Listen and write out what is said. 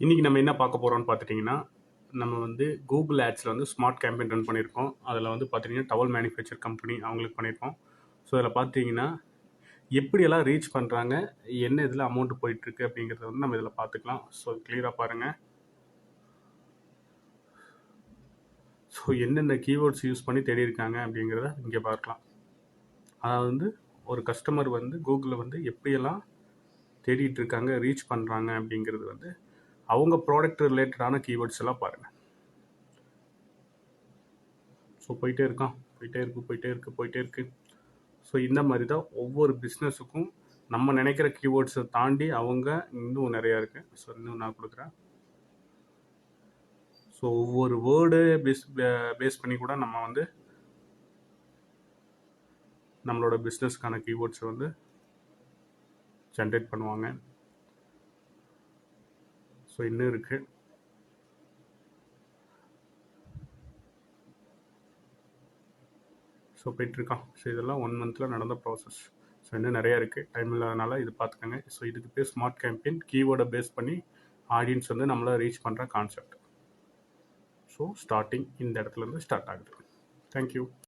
இன்றைக்கி நம்ம என்ன பார்க்க போகிறோம்னு பார்த்துட்டிங்கன்னா நம்ம வந்து கூகுள் ஆட்ஸில் வந்து ஸ்மார்ட் கேம்பெயின் ரன் பண்ணியிருக்கோம். அதில் வந்து பார்த்திங்கன்னா டவல் மேனுஃபேக்சர் கம்பெனி அவங்களுக்கு பண்ணியிருக்கோம். ஸோ அதில் பார்த்தீங்கன்னா எப்படியெல்லாம் ரீச் பண்ணுறாங்க என்ன இதில் அமௌண்ட் போயிட்டுருக்கு அப்படிங்கிறத வந்து நம்ம இதில் பார்த்துக்கலாம். ஸோ கிளியராக பாருங்கள் ஸோ என்னென்ன கீவேர்ட்ஸ் யூஸ் பண்ணி தேடி இருக்காங்க அப்படிங்கிறத இங்கே பார்க்கலாம். அதாவது வந்து ஒரு கஸ்டமர் வந்து கூகுளில் வந்து எப்படியெல்லாம் தேடிட்டு இருக்காங்க ரீச் பண்ணுறாங்க அப்படிங்கிறது வந்து அவங்க ப்ராடக்ட் ரிலேட்டடான கீவேர்ட்ஸ் எல்லாம் பாருங்கள் ஸோ போயிட்டே இருக்கான். போயிட்டே இருக்கு போயிட்டே இருக்கு போயிட்டே இருக்கு. ஸோ இந்த மாதிரி தான் ஒவ்வொரு பிஸ்னஸுக்கும் நம்ம நினைக்கிற கீவேர்ட்ஸை தாண்டி அவங்க இன்னும் நிறையா இருக்குது ஸோ இன்னும் நான் கொடுக்குறேன். ஸோ ஒவ்வொரு வேர்டு பேஸ் பேஸ் பண்ணி கூட நம்ம வந்து நம்மளோட பிஸ்னஸ்க்கான கீவேர்ட்ஸை வந்து ஜென்ரேட் பண்ணுவாங்க. ஸோ இன்னும் இருக்குது ஸோ போயிட்டுருக்கான். ஸோ இதெல்லாம் ஒன் மந்தில் நடந்த ப்ராசஸ் ஸோ இன்னும் நிறையா இருக்குது டைம் இல்லாதனால இது பார்த்துக்கோங்க ஸோ இதுக்கு பேர் ஸ்மார்ட் கேம்பெயின் கீவேர்டை பேஸ் பண்ணி ஆடியன்ஸ் வந்து நம்மளை ரீச் பண்ணுற கான்செப்ட் ஸோ ஸ்டார்டிங் இந்த இடத்துலேருந்து ஸ்டார்ட் ஆகுது. தேங்க்யூ